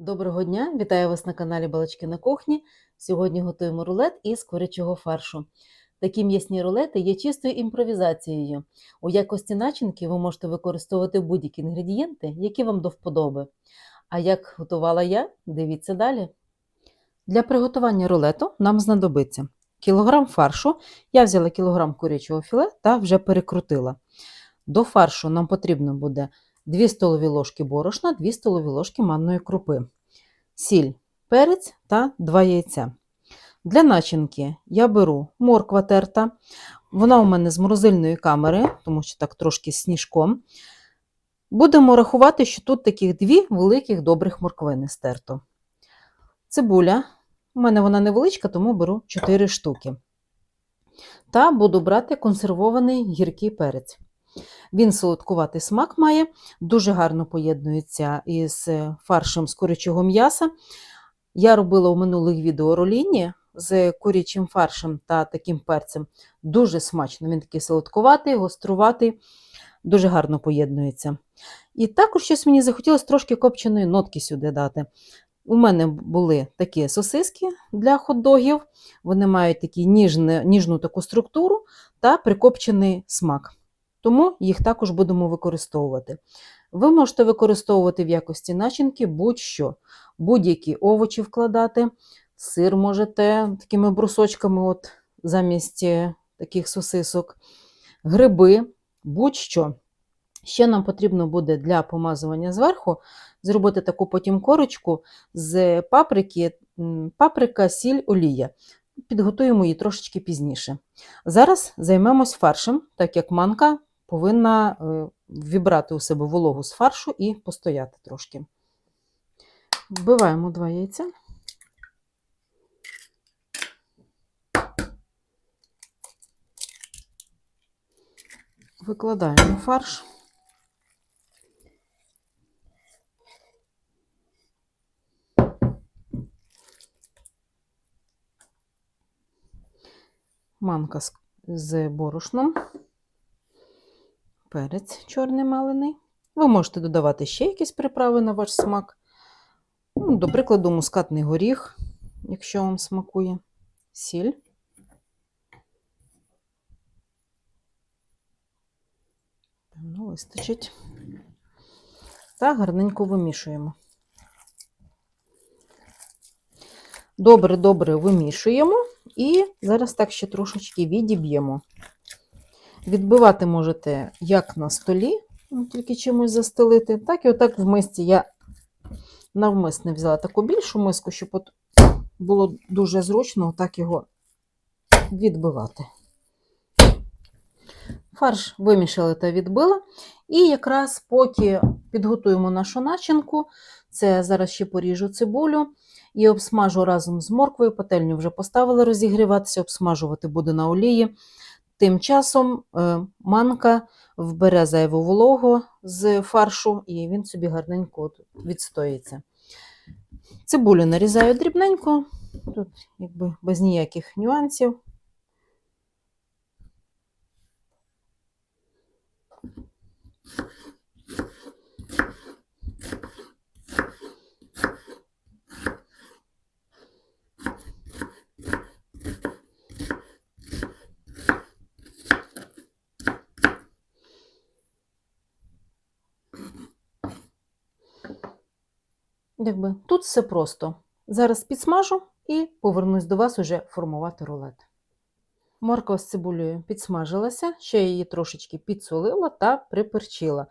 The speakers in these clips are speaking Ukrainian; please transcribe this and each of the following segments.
Доброго дня! Вітаю вас на каналі Балачки на кухні. Сьогодні готуємо рулет із курячого фаршу. Такі м'ясні рулети є чистою імпровізацією. У якості начинки ви можете використовувати будь-які інгредієнти, які вам до вподоби. А як готувала я, дивіться далі. Для приготування рулету нам знадобиться кілограм фаршу. Я взяла кілограм курячого філе та вже перекрутила. До фаршу нам потрібно буде 2 столові ложки борошна, 2 столові ложки манної крупи, сіль, перець та 2 яйця. Для начинки я беру морква терта. Вона у мене з морозильної камери, тому що так трошки з сніжком. Будемо рахувати, що тут таких дві великих добрих морквини стерто. Цибуля. У мене вона невеличка, тому беру 4 штуки. Та буду брати консервований гіркий перець. Він солодкуватий смак має, дуже гарно поєднується із фаршем з курячого м'яса. Я робила у минулих відео роліні з курячим фаршем та таким перцем. Дуже смачно. Він такий солодкуватий, гоструватий, дуже гарно поєднується. І також щось мені захотілося трошки копченої нотки сюди дати. У мене були такі сосиски для хот-догів. Вони мають такі ніжне, ніжну таку структуру та прикопчений смак тому їх також будемо використовувати. Ви можете використовувати в якості начинки будь-що, будь-які овочі вкладати, сир можете такими брусочками, от замість е, таких сосисок, гриби, будь-що. Ще нам потрібно буде для помазування зверху зробити таку потім корочку з паприки, паприка, сіль, олія. Підготуємо її трошечки пізніше. Зараз займемось фаршем, так як манка повинна е, вібрати у себе вологу з фаршу і постояти трошки. Вбиваємо два яйця. Викладаємо фарш. Манка з борошном перець чорний мелений. Ви можете додавати ще якісь приправи на ваш смак. Ну, До прикладу, мускатний горіх, якщо вам смакує, сіль. Ну, вистачить. Та гарненько вимішуємо. Добре-добре вимішуємо і зараз так ще трошечки відіб'ємо. Відбивати можете як на столі, ну, тільки чимось застелити, так і отак в мисці я навмисне взяла таку більшу миску, щоб от було дуже зручно так його відбивати. Фарш вимішали та відбила. І якраз поки підготуємо нашу начинку, це зараз ще поріжу цибулю і обсмажу разом з морквою. Пательню вже поставила розігріватися, обсмажувати буде на олії. Тим часом е, манка вбере зайву вологу з фаршу, і він собі гарненько відстоїться. Цибулю нарізаю дрібненько, тут якби без ніяких нюансів. Якби Тут все просто. Зараз підсмажу і повернусь до вас уже формувати рулет. Морква з цибулею підсмажилася, ще її трошечки підсолила та приперчила.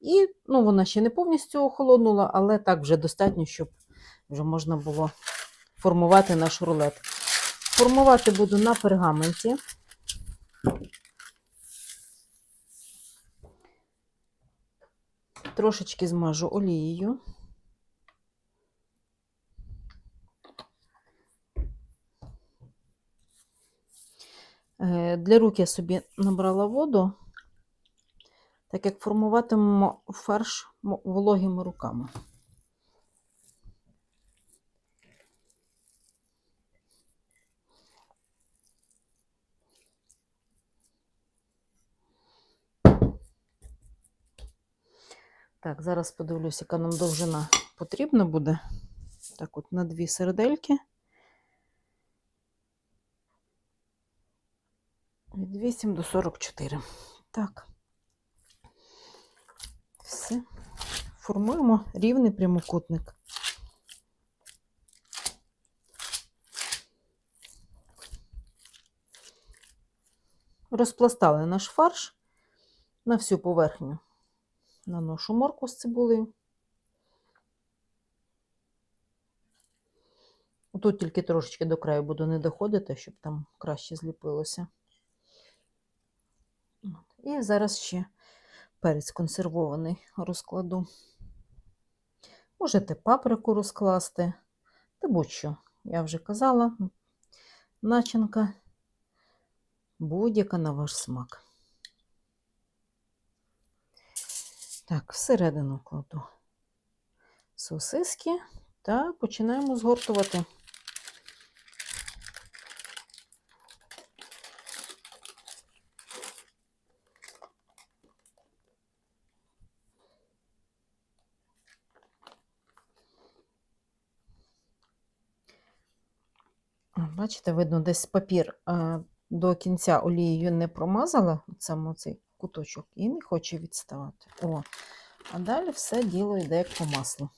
І ну, вона ще не повністю охолонула, але так вже достатньо, щоб вже можна було формувати наш рулет. Формувати буду на пергаменті. Трошечки змажу олією. Для рук я собі набрала воду, так як формуватимемо фарш вологими руками. Так, зараз подивлюся, яка нам довжина потрібна буде. Так от на дві середельки. Від 8 до 44. Так. Все. Формуємо рівний прямокутник. Розпластали наш фарш на всю поверхню. Наношу морку з цибулею. Тут тільки трошечки до краю буду не доходити, щоб там краще зліпилося. І зараз ще перець консервований розкладу. Можете паприку розкласти, та будь-що. Я вже казала, начинка будь-яка на ваш смак. Так, всередину кладу сосиски та починаємо згортувати. О, Бачите, видно, десь папір а, до кінця олією не промазала, саме цей куточок, і не хоче відставати. О, а далі все діло йде як по маслу.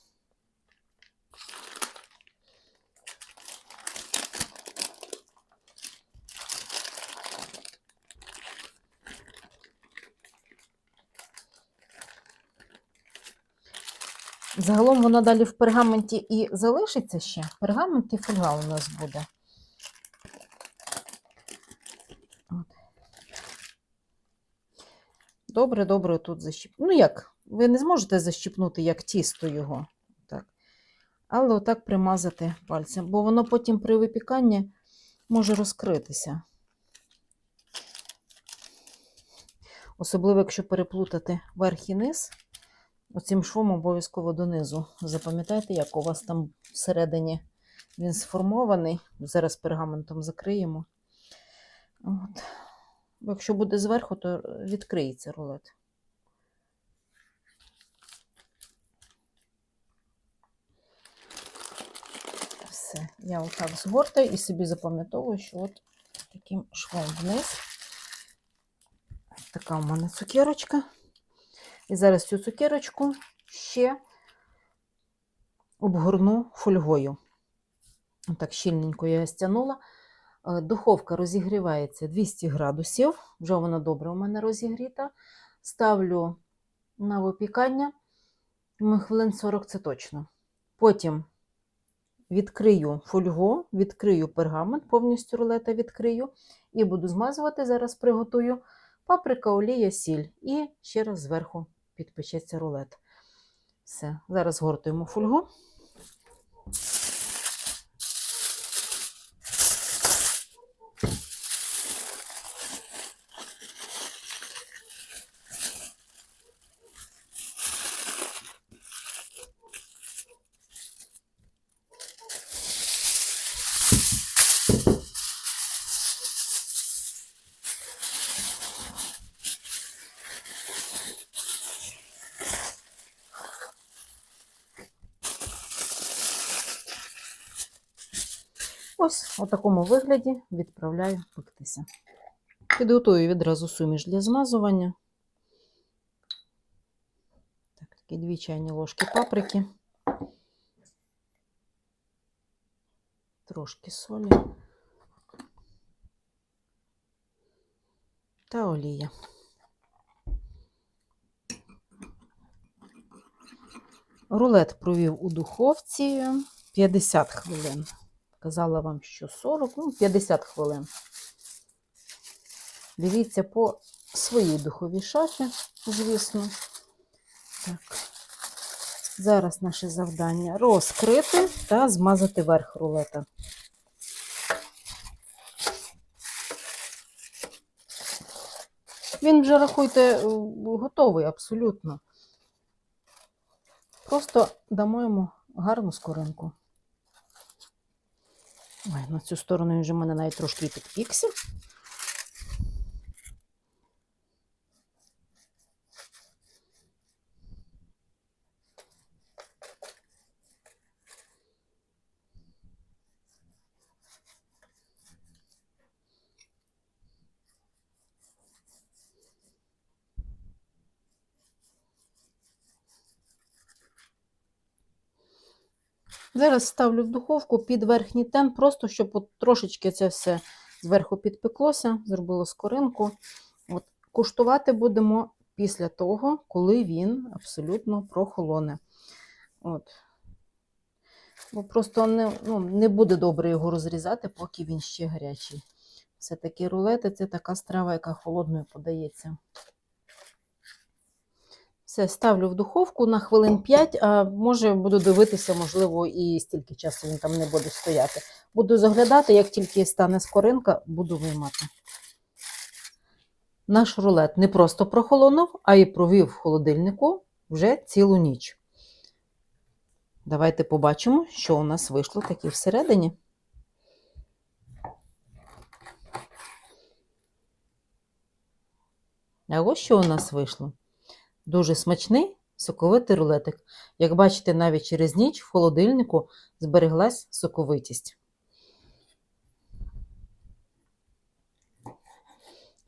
Загалом воно далі в пергаменті і залишиться ще. Пергамент і фольга у нас буде. Добре, добре тут защіп. Ну як, ви не зможете защіпнути як тісто його. Так. Але отак примазати пальцем, бо воно потім при випіканні може розкритися. Особливо, якщо переплутати верх і низ, оцим швом обов'язково донизу. Запам'ятайте, як у вас там всередині він сформований. Зараз пергаментом закриємо. От. Якщо буде зверху, то відкриється рулет. Все, я отак згортаю і собі запам'ятовую, що от таким швом вниз. Така у мене цукерочка. І зараз цю цукерочку ще обгорну фольгою. Так щільненько я стягнула. Е, Духовка розігрівається 200 градусів, вже вона добре у мене розігріта. Ставлю на випікання хвилин 40 це точно. Потім відкрию фольгу, відкрию пергамент, повністю рулета відкрию і буду змазувати. Зараз приготую паприка, олія, сіль. І ще раз зверху підпечеться рулет. Все, зараз згортуємо фольгу. Ось у такому вигляді відправляю пектися. Підготую відразу суміш для змазування. Так, такі дві чайні ложки паприки, трошки солі та олія. Рулет провів у духовці 50 хвилин. Казала вам, що 40, ну, 50 хвилин. Дивіться по своїй духовій шафі, звісно. Так. Зараз наше завдання розкрити та змазати верх рулета. Він вже, рахуйте, е, готовий абсолютно. Просто дамо йому гарну скоринку. Ой, на цю сторону вже в мене навіть трошки підпікся. Зараз ставлю в духовку під верхній тен, просто щоб от трошечки це все зверху підпеклося, зробило скоринку. От, куштувати будемо після того, коли він абсолютно прохолоне. От. Бо просто не, ну, не буде добре його розрізати, поки він ще гарячий. Все-таки рулети це така страва, яка холодною подається. Все, ставлю в духовку на хвилин 5, а може буду дивитися, можливо, і стільки часу він там не буде стояти. Буду заглядати, як тільки стане скоринка, буду виймати. Наш рулет не просто прохолонув, а й провів в холодильнику вже цілу ніч. Давайте побачимо, що у нас вийшло таке всередині. А ось що у нас вийшло. Дуже смачний соковитий рулетик. Як бачите, навіть через ніч в холодильнику збереглась соковитість.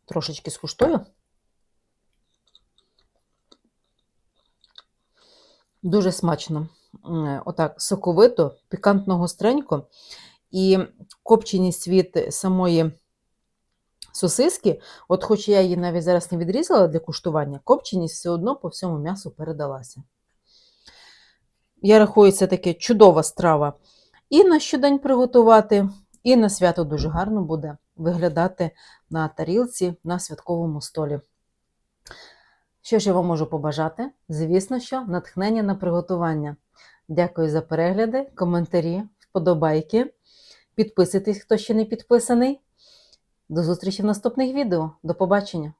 Трошечки скуштую. Дуже смачно. Отак, соковито, пікантно гостренько. І копченість від самої сосиски, от хоч я її навіть зараз не відрізала для куштування, копченість все одно по всьому м'ясу передалася. Я рахую, це таке чудова страва. І на щодень приготувати, і на свято дуже гарно буде виглядати на тарілці на святковому столі. Що ж я вам можу побажати? Звісно, що натхнення на приготування. Дякую за перегляди, коментарі, вподобайки. Підписуйтесь, хто ще не підписаний. До зустрічі в наступних відео. До побачення!